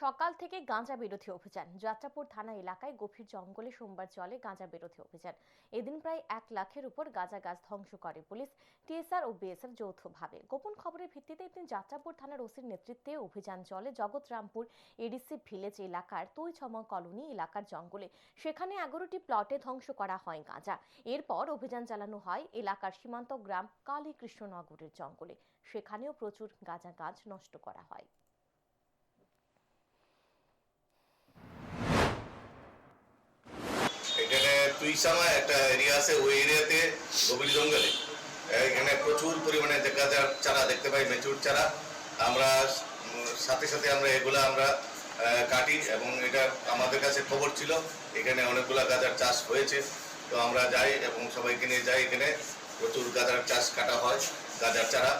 সকাল থেকে গাঁজা বিরোধী অভিযান। যাত্রাপুর থানা এলাকায় গভীর জঙ্গলে সোমবার চলে গাঁজা বিরোধী অভিযান। এদিন প্রায় এক লাখের উপর গাঁজা গাছ ধ্বংস করে পুলিশ, টিএসআর ও বিএসএফ যৌথভাবে। গোপন খবরের ভিত্তিতে এদিন যাত্রাপুর থানার ওসির নেতৃত্বে অভিযান চলে জগৎরামপুর এডিসি ভিলেজ এলাকার তুইছমা কলোনি এলাকার জঙ্গলে। সেখানে এগারোটি প্লটে ধ্বংস করা হয় গাঁজা। এরপর অভিযান চালানো হয় এলাকার সীমান্ত গ্রাম কালীকৃষ্ণনগরের জঙ্গলে। সেখানেও প্রচুর গাঁজা গাছ নষ্ট করা হয় এখানে তুইসামা একটা এরিয়া আছে, ওই এরিয়াতে গভীর জঙ্গলে। এখানে প্রচুর পরিমাণে গাঁজার চারা দেখতে পাই মেচুর চারা। আমরা সাথে সাথে আমরা এগুলা আমরা কাটি এবং এটা আমাদের কাছে খবর ছিল। এখানে অনেকগুলা গাঁজার চাষ হয়েছে। তো আমরা যাই এবং সবাইকে নিয়ে যাই এখানে। প্রচুর গাঁজার চাষ কাটা হয়, গাঁজার চারা।